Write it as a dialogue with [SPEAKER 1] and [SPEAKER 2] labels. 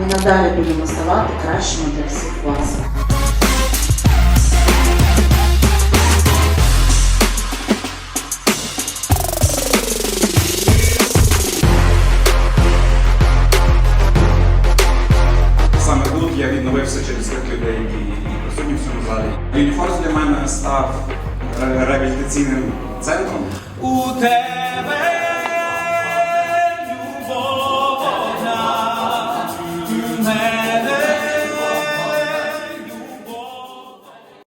[SPEAKER 1] Ми надалі будемо ставати кращими для всіх вас.
[SPEAKER 2] Саме тут я відновився через тих людей, які присутні в цьому залі. Юніфорс для мене став реабілітаційним центром. man.